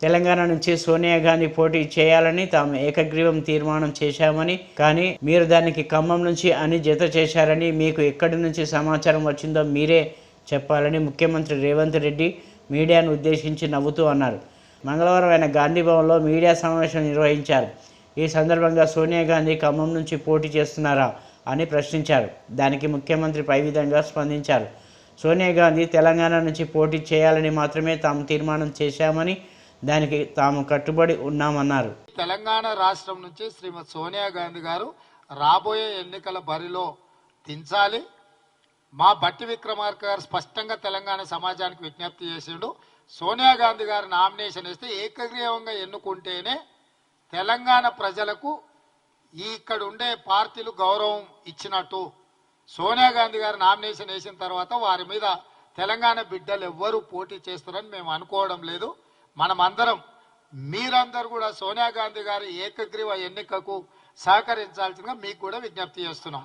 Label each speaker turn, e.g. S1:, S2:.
S1: తెలంగాణ నుంచి సోనియా గాంధీ పోటీ చేయాలని తాము ఏకగ్రీవం తీర్మానం చేశామని కానీ మీరు దానికి ఖమ్మం నుంచి అని జత చేశారని మీకు ఎక్కడి నుంచి సమాచారం వచ్చిందో మీరే చెప్పాలని ముఖ్యమంత్రి రేవంత్ రెడ్డి మీడియాను ఉద్దేశించి నవ్వుతూ అన్నారు. మంగళవారం ఆయన గాంధీభవన్లో మీడియా సమావేశం నిర్వహించారు. ఈ సందర్భంగా సోనియా గాంధీ ఖమ్మం నుంచి పోటీ చేస్తున్నారా అని ప్రశ్నించారు. దానికి ముఖ్యమంత్రి పై విధంగా స్పందించారు. సోనియా గాంధీ తెలంగాణ నుంచి పోటీ చేయాలని మాత్రమే తాము తీర్మానం చేశామని దానికి తాము కట్టుబడి ఉన్నామన్నారు.
S2: తెలంగాణ రాష్ట్రం నుంచి శ్రీమతి సోనియా గాంధీ గారు రాబోయే ఎన్నికల బరిలో దించాలి. మా బట్టి విక్రమార్క గారు స్పష్టంగా తెలంగాణ సమాజానికి విజ్ఞప్తి చేసిండు. సోనియా గాంధీ గారు నామినేషన్ వేస్తే ఏకగ్రీవంగా ఎన్నుకుంటేనే తెలంగాణ ప్రజలకు ఈ ఇక్కడ ఉండే పార్టీలు గౌరవం ఇచ్చినట్టు. సోనియా గాంధీ గారు నామినేషన్ వేసిన తర్వాత వారి మీద తెలంగాణ బిడ్డలు ఎవ్వరూ పోటీ చేస్తారని మేము అనుకోవడం లేదు. మనమందరం మీరందరూ కూడా సోనియా గాంధీ గారి ఏకగ్రీవ ఎన్నికకు సహకరించాల్సిందిగా మీకు కూడా విజ్ఞప్తి చేస్తున్నాం.